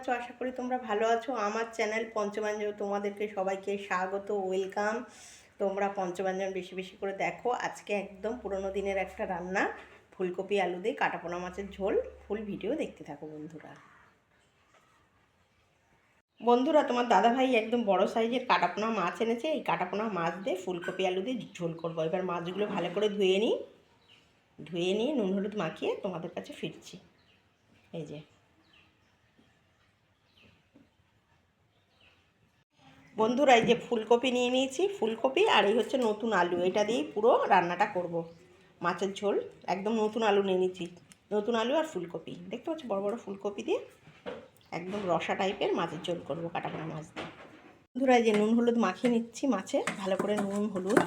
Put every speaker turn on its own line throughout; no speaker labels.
আছো? আশা করি তোমরা ভালো আছো। আমার চ্যানেল পঞ্চমাঞ্জন তোমাদেরকে সবাইকে স্বাগত, ওয়েলকাম। তোমরা পঞ্চমাঞ্জন বেশি বেশি করে দেখো। আজকে একদম পুরোনো দিনের একটা রান্না। ফুলকপি, আলু দিয়ে কাটাপোনা মাছের ঝোল। ফুল ভিডিও দেখতে থাকো বন্ধুরা। বন্ধুরা, তোমার দাদাভাই একদম বড় সাইজের কাটাপোনা মাছ এনেছে। এই কাটাপোনা মাছ দিয়ে ফুলকপি, আলু দিয়ে ঝোল করব। এবার মাছগুলো ভালো করে ধুয়ে নিই। ধুয়ে নিয়ে নুন, হলুদ মাখিয়ে তোমাদের কাছে ফিরছি। এই যে। বন্ধুরা, এই যে ফুলকপি নিয়ে নিয়েছি, ফুলকপি আর এই হচ্ছে নতুন আলু। এটা দিয়েই পুরো রান্নাটা করব। মাছের ঝোল, একদম নতুন আলু নিয়ে নিয়েছি। নতুন আলু আর ফুলকপি। দেখতে পাচ্ছ বড় বড় ফুলকপি দিয়ে একদম রসা টাইপের মাছের ঝোল করব কাটাপোনা মাছ দিয়ে। বন্ধুরা, এই যে নুন হলুদ মাখিয়ে নিচ্ছি মাছে। ভালো করে নুন হলুদ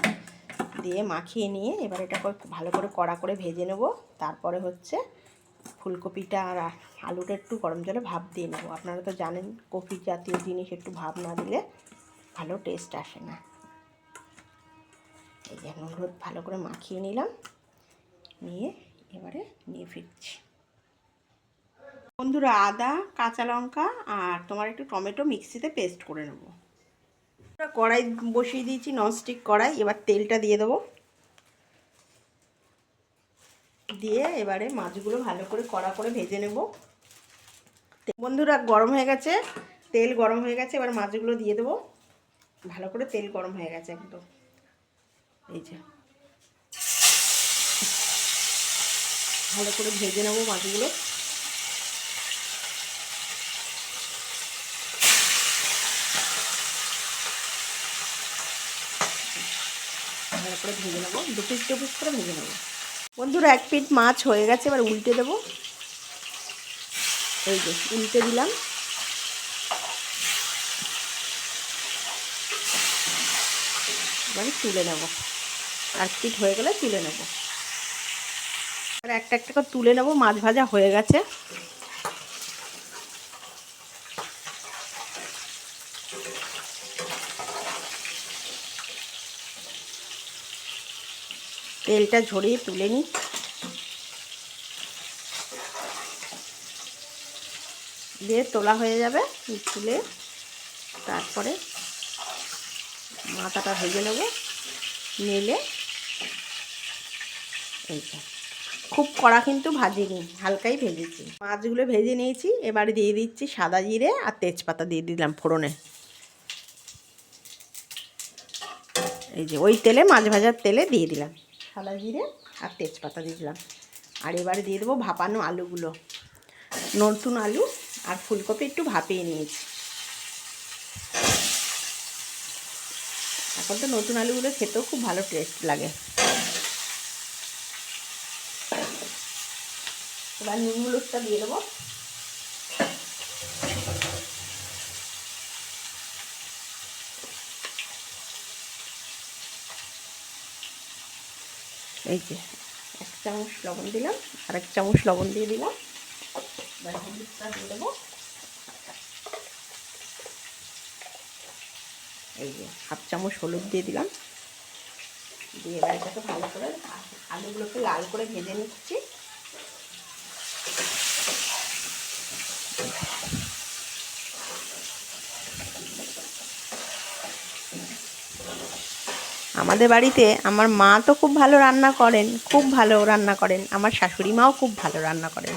দিয়ে মাখিয়ে নিয়ে এবার এটা ভালো করে কড়া করে ভেজে নেব। তারপরে হচ্ছে ফুলকপিটা আর আলুটা একটু গরম জলে ভাপ দিয়ে নেব। আপনারা তো জানেন কপি জাতীয় জিনিস, একটু ভাপ না দিলে ভালো টেস্ট আসে না। এই যে হলুদ ভালো করে মাখিয়ে নিলাম, নিয়ে এবারে নিয়ে ফিরছি। বন্ধুরা, আদা, কাঁচা লঙ্কা আর তোমার একটু টমেটো মিক্সিতে পেস্ট করে নেব। কড়াই বসিয়ে দিয়েছি ননস্টিক কড়াই, এবার তেলটা দিয়ে দেবো। দিয়ে এবারে মাছগুলো ভালো করে কড়া করে ভেজে নেব। বন্ধুরা, গরম হয়ে গেছে, তেল গরম হয়ে গেছে, এবার মাছগুলো দিয়ে দেবো। ভালো করে তেল গরম হয়ে গেছে একদম। এই যে। ভালো করে ভেজে নেব মাছগুলো। ভালো করে ভেজে নেব, দু পিস দু পিস করে ভেজে নেব। বন্ধুরা, এক পিট মাছ হয়ে গেছে, এবার উল্টে দেবো। এই যে, উল্টে দিলাম। এবারে তুলে নেব। আর পিট হয়ে গেলে তুলে নেব। আর একটা একটা করে তুলে নেব, মাছ ভাজা হয়ে গেছে। তেলটা ঝরিয়ে তুলে নিই। দিয়ে তোলা হয়ে যাবে, তুলে তারপরে মাথাটা ভেজে নেব। নেলে এইটা খুব কড়া কিন্তু ভাজিনি, হালকাই ভেজেছি। মাছগুলো ভেজে নিয়েছি, এবারে দিয়ে দিচ্ছি সাদা জিরে আর তেজপাতা দিয়ে দিলাম ফোড়নে। এই যে, ওই তেলে, মাছ ভাজার তেলে দিয়ে দিলাম। সাদা জিরে আর তেজপাতা দিয়ে দিলাম। আর এবারে দিয়ে দেবো ভাপানো আলুগুলো। নতুন আলু আর ফুলকপি একটু ভাপিয়ে নিয়েছি। এখন তো নতুন আলুগুলো খেতেও খুব ভালো টেস্ট লাগে। এবার নুন হলুদটা দিয়ে দেবো। এই যে এক চামচ লবণ দিলাম, আর এক চামচ লবণ দিয়ে দিলাম। এবার হলুদটা দিয়ে দেবো। এই যে হাফ চামচ হলুদ দিয়ে দিলাম। দিয়ে এবার এটাকে ভালো করে আলুগুলোকে লাল করে ভেজে নিচ্ছি। আমাদের বাড়িতে আমার মা তো খুব ভালো রান্না করেন, খুব ভালো রান্না করেন। আমার শাশুড়ি মাও খুব ভালো রান্না করেন।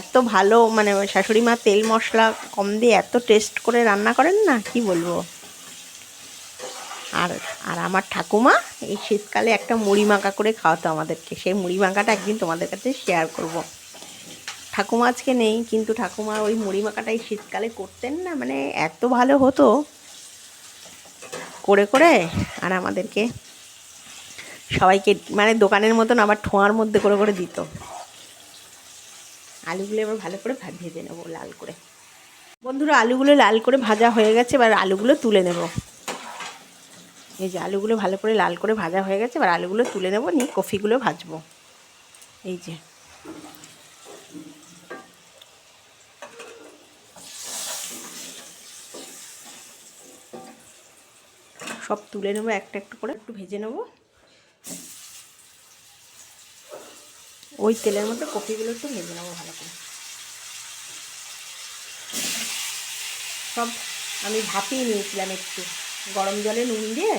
এত ভালো মানে শাশুড়ি মা তেল মশলা কম দিয়ে এত টেস্ট করে রান্না করেন না, কি বলব? আর আর আমার ঠাকুমা এই শীতকালে একটা মুড়ি মাখা করে খাওয়াতো আমাদেরকে। সেই মুড়ি মাখাটা একদিন তোমাদের কাছে শেয়ার করব। ঠাকুমা আজকে নেই, কিন্তু ঠাকুমা ওই মুড়ি মাখাটা এই শীতকালে করতেন না মানে এত ভালো হতো। করে করে আর আমাদেরকে সবাইকে মানে দোকানের মতন আবার ঠোঁয়ার মধ্যে করে করে দিত। আলুগুলো এবার ভালো করে ভেজে নেব লাল করে। বন্ধুরা, আলুগুলো লাল করে ভাজা হয়ে গেছে, এবার আলুগুলো তুলে নেব। এই যে আলুগুলো ভালো করে লাল করে ভাজা হয়ে গেছে, এবার আলুগুলো তুলে নেব, নিয়ে কফিগুলো ভাজবো। এই যে। সব তুলে নেব, একটা একটু করে একটু ভেজে নেব। ওই তেলের মধ্যে কপিগুলো একটু ভেজে নেব ভালো করে। সব আমি ভাপিয়ে নিয়েছিলাম একটু। গরম জলে নুন দিয়ে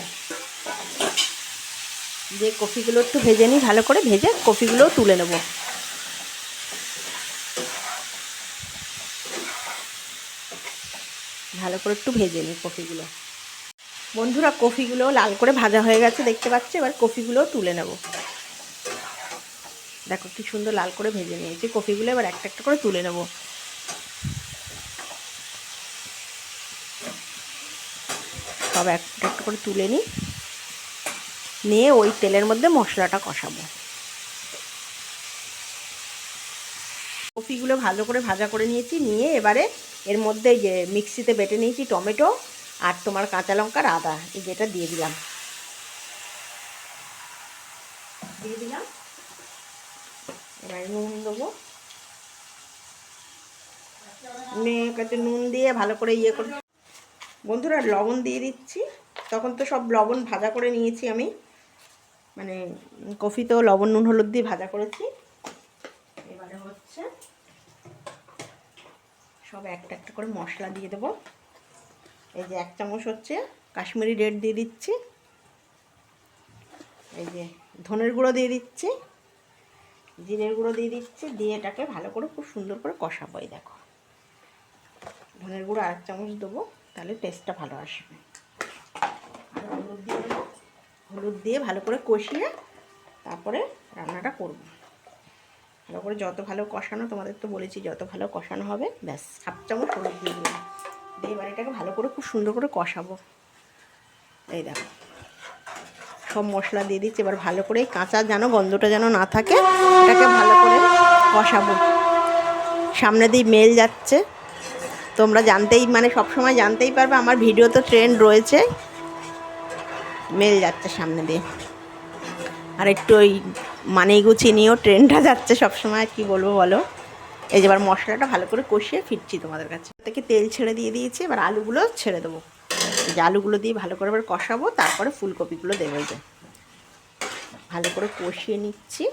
যে কফিগুলো একটু ভেজে নিই, ভালো করে ভেজে কফিগুলোও তুলে নেব। ভালো করে একটু ভেজে নিই কফিগুলো। বন্ধুরা কফিগুলো লাল করে ভাজা হয়ে গেছে, দেখতে পাচ্ছি? এবার কফিগুলোও তুলে নেব। দেখো কি সুন্দর লাল করে ভেজে নিয়েছি। কফিগুলো এবার একটা একটা করে তুলে নেব। সব একটা একটা করে তুলে নিই। নিয়ে ওই তেলের মধ্যে মশলাটা কষাবো। কফিগুলো ভালো করে ভাজা করে নিয়েছি। নিয়ে এবারে এর মধ্যে যে মিক্সিতে বেটে নিয়েছি টমেটো আর তোমার কাঁচা লঙ্কার আদা। এই যেটা দিয়ে দিলাম। দিয়ে দিলাম। এবার নুন দেবো। নুন দিয়ে ভালো করে ইয়ে করে বন্ধুরা, লবণ দিয়ে দিচ্ছি। তখন তো সব লবণ ভাজা করে নিয়েছি আমি। মানে কফিতেও লবণ, নুন, হলুদ দিয়ে ভাজা করেছি। এবারে হচ্ছে সব একটা একটা করে মশলা দিয়ে দেবো। এই যে এক চামচ হচ্ছে কাশ্মীরি রেড দিয়ে দিচ্ছি। এই যে ধনের গুঁড়ো দিয়ে দিচ্ছি। জিরের গুঁড়ো দিয়ে দিচ্ছি। দিয়ে এটাকে ভালো করে খুব সুন্দর করে কষাবো, এই দেখো। ধনের গুঁড়ো আর এক চামচ দেবো। তাহলে টেস্টটা ভালো আসবে। আর হলুদ দিয়ে হলুদ দিয়ে ভালো করে কষিয়ে তারপরে রান্নাটা করব। ভালো করে যত ভালো কষানো, তোমাদের তো বলেছি যত ভালো কষানো হবে, ব্যাস হাফ চামচ হলুদ দিয়ে দিলাম। দিয়ে এবার এটাকে ভালো করে খুব সুন্দর করে কষাবো। এই দেখো, সব মশলা দিয়ে দিচ্ছি। এবার ভালো করে কাঁচা যেন গন্ধটা যেন না থাকে, এটাকে ভালো করে কষাবো। সামনে দিয়ে মেল যাচ্ছে। তোমরা জানতেই মানে সব সময় জানতেই পারবে, আমার ভিডিও তো ট্রেন্ড রয়েছে। মেল যাচ্ছে সামনে দিয়ে। আর একটু ওই মানেই গুছিয়ে নিয়েও ট্রেনটা যাচ্ছে সবসময়, কি বলব বলো? এই যে এবার মশলাটা ভালো করে কষিয়ে ফিরছি তোমাদের কাছে। থেকে তেল ছেড়ে দিয়ে দিয়েছি, এবার আলুগুলো ছেড়ে দেবো। যে আলুগুলো দিয়ে ভালো করে এবার কষাবো, তারপরে ফুলকপিগুলো দেবো যে। ভালো করে কষিয়ে নিচ্ছি।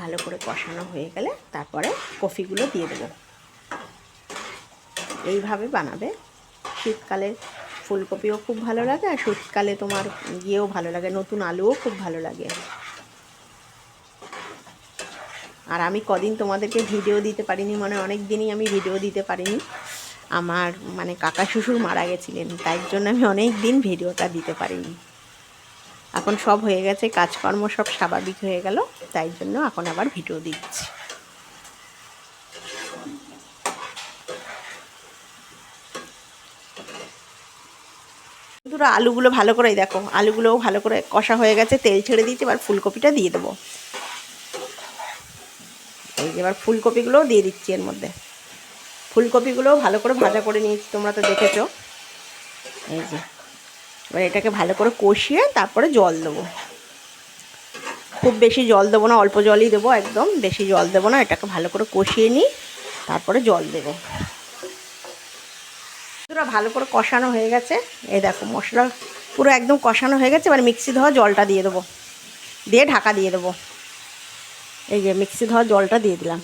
ভালো করে কষানো হয়ে গেলে তারপরে কফিগুলো দিয়ে দেবো। এইভাবে বানাবে। শীতকালে ফুলকপিও খুব ভালো লাগে আর শীতকালে তোমার ইয়েও ভালো লাগে, নতুন আলুও খুব ভালো লাগে। আর আমি কদিন তোমাদেরকে ভিডিও দিতে পারিনি মানে অনেক দিনই আমি ভিডিও দিতে পারিনি। আমার মানে কাকা শ্বশুর মারা গেছিলেন, তাই জন্য আমি অনেক দিন ভিডিওটা দিতে পারিনি। এখন সব হয়ে গেছে, কাজকর্ম সব স্বাভাবিক হয়ে গেল, তাই জন্য এখন আবার ভিডিও দিচ্ছি। বন্ধুরা, আলুগুলো ভালো করে দেখো। আলুগুলোও ভালো করে কষা হয়ে গেছে, তেল ছেড়ে দিয়েছি, এবার ফুলকপিটা দিয়ে দেবো। এই যে এবার ফুলকপিগুলোও দিয়ে দিচ্ছি এর মধ্যে। ফুলকপিগুলোও ভালো করে ভাজা করে নিয়েছি, তোমরা তো দেখেছ। এই যে, এবার এটাকে ভালো করে কষিয়ে তারপরে জল দেবো। খুব বেশি জল দেবো না, অল্প জলই দেবো একদম, বেশি জল দেবো না, এটাকে ভালো করে কষিয়ে নিই, তারপরে জল দেবো। পুরো ভালো করে কষানো হয়ে গেছে। এই দেখো, মশলা পুরো একদম কষানো হয়ে গেছে, এবার মিক্সি ধোয়া জলটা দিয়ে দেবো। দিয়ে ঢাকা দিয়ে দেবো। এই যে মিক্সি ধোয়া জলটা দিয়ে দিলাম।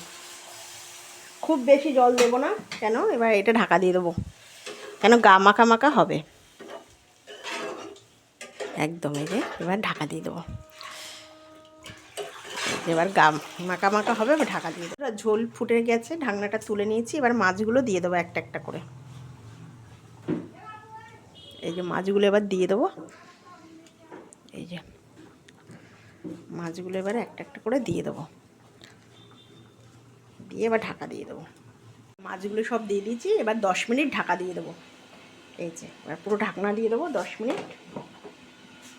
খুব বেশি জল দেবো না, কেন? এবার এটা ঢাকা দিয়ে দেবো। কেন? গা মাখা মাখা হবে। একদম, এই যে এবার ঢাকা দিয়ে দেবো। এবার গা মাখা মাখা হবে ঢাকা দিয়ে দেবো। ঝোল ফুটে গেছে, ঢাকনাটা তুলে নিয়েছি, এবার মাছগুলো দিয়ে দেবো একটা একটা করে। এই যে মাছগুলো এবার দিয়ে দেবো। এই যে মাছগুলো এবারে একটা একটা করে দিয়ে দেবো। দিয়ে এবার ঢাকা দিয়ে দেবো। মাছগুলো সব দিয়ে দিয়েছি, এবার দশ মিনিট ঢাকা দিয়ে দেবো। এই যে এবার পুরো ঢাকনা দিয়ে দেবো দশ মিনিট।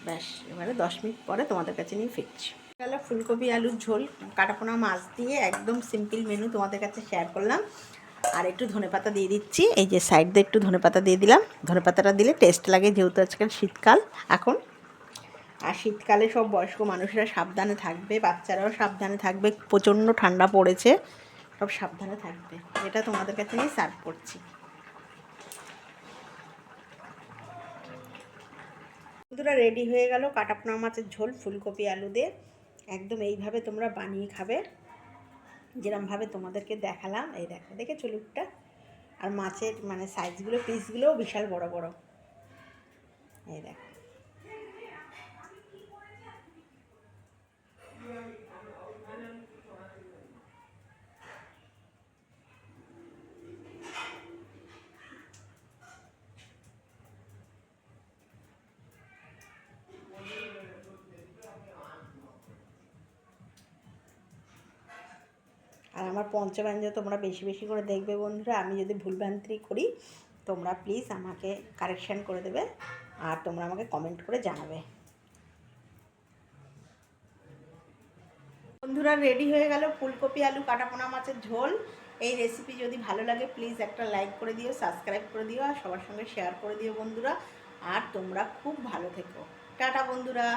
ব্যাস, এবারে দশ মিনিট পরে তোমাদের কাছে নিয়ে ফিরছি। গেল ফুলকপি, আলুর ঝোল, কাটাপোনা মাছ দিয়ে একদম সিম্পল মেনু তোমাদের কাছে শেয়ার করলাম। আর একটু ধনেপাতা দিয়ে দিচ্ছি। এই যে সাইড দিয়ে একটু ধনেপাতা দিয়ে দিলাম। ধনেপাতাটা দিলে টেস্ট লাগে যেহেতু আজকাল শীতকাল। এখন আর শীতকালে সব বয়স্ক মানুষেরা সাবধানে থাকবে, বাচ্চারাও সাবধানে থাকবে। প্রচণ্ড ঠান্ডা পড়েছে, সব সাবধানে থাকবে। এটা তোমাদের কাছে নিয়ে সার্ভ করছি। বন্ধুরা রেডি হয়ে গেল কাটাপোনা মাছের ঝোল, ফুলকপি আলু দিয়ে। একদম এইভাবে তোমরা বানিয়ে খাবে। যেরমভাবে তোমাদেরকে দেখালাম, এই দেখো দেখে লুকটা আর মাছের মানে সাইজগুলো পিসগুলোও বিশাল বড় বড়। এই দেখো। আমার পঞ্চব্যঞ্জন তোমরা বেশি বেশি করে দেখবে বন্ধুরা। আমি যদি ভুলভ্রান্তি করি, তোমরা প্লিজ আমাকে কারেকশান করে দেবে আর তোমরা আমাকে কমেন্ট করে জানাবে। বন্ধুরা রেডি হয়ে গেল ফুলকপি, আলু, কাটাপোনা মাছের ঝোল। এই রেসিপি যদি ভালো লাগে প্লিজ একটা লাইক করে দিও সাবস্ক্রাইব করে দিও আর সবার সঙ্গে শেয়ার করে দিও বন্ধুরা। আর তোমরা খুব ভালো থেকো। টাটা বন্ধুরা।